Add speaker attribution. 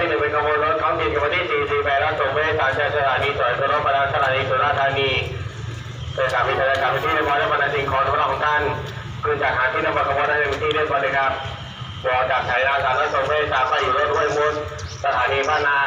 Speaker 1: ที่หนึ่งเป็นขบวนรถท้องถิ่นขบวนที่สี่สี่แปดรับส่งไปทาเชสถานีสวนสุนพนังสถานีสุรารธานีเปิดสามีธนาคารที่เรียบร้อยและบรรดาสิ่งของของท่านคือจากหางที่นำมาขบวนได้ที่เรียบร้อยเลยครับบอจากสายราชการรับส่งไปทางไปอยู่รถห้วยมุสสถานีบ้านนา